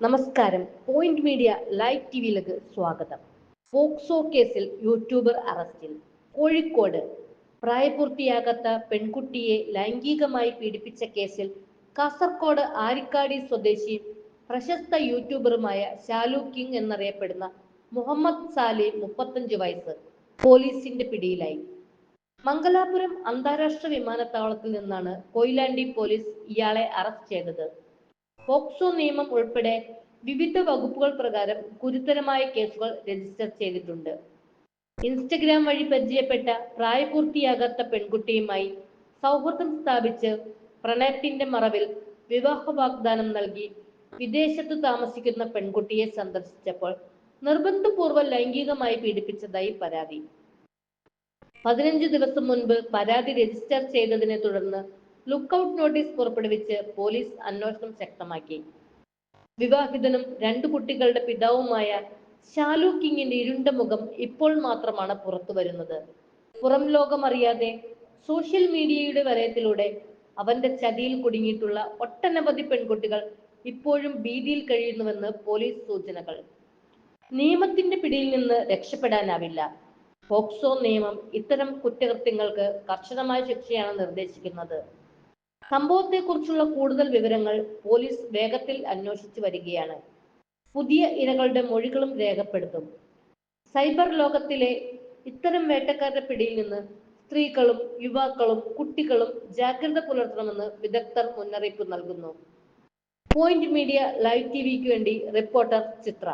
നമസ്കാരം. Point media live T വിയിലേക്ക് സ്വാഗതം. ഫോക്സോ കേസിൽ യൂട്യൂബർ അറസ്റ്റിൽ. കോഴിക്കോട് പ്രായപൂർത്തിയാകാത്ത പെൺകുട്ടിയെ ലൈംഗികമായി പീഡിപ്പിച്ച കേസിൽ കാസർകോട് ആരിക്കാടി സ്വദേശി പ്രശസ്ത യൂട്യൂബറുമായ ശാലു കിങ് എന്നറിയപ്പെടുന്ന മുഹമ്മദ് സാലി മുപ്പത്തഞ്ച് വയസ്സ് പോലീസിന്റെ പിടിയിലായി. മംഗലാപുരം അന്താരാഷ്ട്ര വിമാനത്താവളത്തിൽ നിന്നാണ് കൊയിലാണ്ടി പോലീസ് ഇയാളെ അറസ്റ്റ് ചെയ്തത്. പോക്സോ നിയമം ഉൾപ്പെടെ വിവിധ വകുപ്പുകൾ പ്രകാരം ഗുരുതരമായ കേസുകൾ രജിസ്റ്റർ ചെയ്തിട്ടുണ്ട്. ഇൻസ്റ്റഗ്രാം വഴി പരിചയപ്പെട്ട പ്രായപൂർത്തിയാകാത്ത പെൺകുട്ടിയുമായി സൗഹൃദം സ്ഥാപിച്ച് പ്രണയത്തിന്റെ മറവിൽ വിവാഹ വാഗ്ദാനം നൽകി വിദേശത്ത് താമസിക്കുന്ന പെൺകുട്ടിയെ സന്ദർശിച്ചപ്പോൾ നിർബന്ധപൂർവം ലൈംഗികമായി പീഡിപ്പിച്ചതായി പരാതി. പതിനഞ്ച് ദിവസം മുൻപ് പരാതി രജിസ്റ്റർ ചെയ്തതിനെ തുടർന്ന് ലുക്കൌട്ട് നോട്ടീസ് പുറപ്പെടുവിച്ച് പോലീസ് അന്വേഷണം ശക്തമാക്കി. വിവാഹിതനും രണ്ടു കുട്ടികളുടെ പിതാവുമായ ഷാലു കിങ്ങിന്റെ ഇരുണ്ട മുഖം ഇപ്പോൾ മാത്രമാണ് പുറത്തു വരുന്നത്. പുറം ലോകം അറിയാതെ സോഷ്യൽ മീഡിയയുടെ വലയത്തിലൂടെ അവന്റെ ചതിയിൽ കുടുങ്ങിയിട്ടുള്ള ഒട്ടനവധി പെൺകുട്ടികൾ ഇപ്പോഴും ഭീതിയിൽ കഴിയുന്നുവെന്ന് പോലീസ് സൂചനകൾ. നിയമത്തിന്റെ പിടിയിൽ നിന്ന് രക്ഷപ്പെടാനാവില്ല. പോക്സോ നിയമം ഇത്തരം കുറ്റകൃത്യങ്ങൾക്ക് കർശനമായ ശിക്ഷയാണ് നിർദ്ദേശിക്കുന്നത്. സംഭവത്തെക്കുറിച്ചുള്ള കൂടുതൽ വിവരങ്ങൾ പോലീസ് വേഗത്തിൽ അന്വേഷിച്ചു വരികയാണ്. പുതിയ ഇരകളുടെ മൊഴികളും രേഖപ്പെടുത്തും. സൈബർ ലോകത്തിലെ ഇത്തരം വേട്ടക്കാരുടെ പിടിയിൽ നിന്ന് സ്ത്രീകളും യുവാക്കളും കുട്ടികളും ജാഗ്രത പുലർത്തണമെന്ന് വിദഗ്ധർ മുന്നറിയിപ്പ് നൽകുന്നു. പോയിന്റ് മീഡിയ ലൈവ് ടി വിക്ക് വേണ്ടി റിപ്പോർട്ടർ ചിത്ര.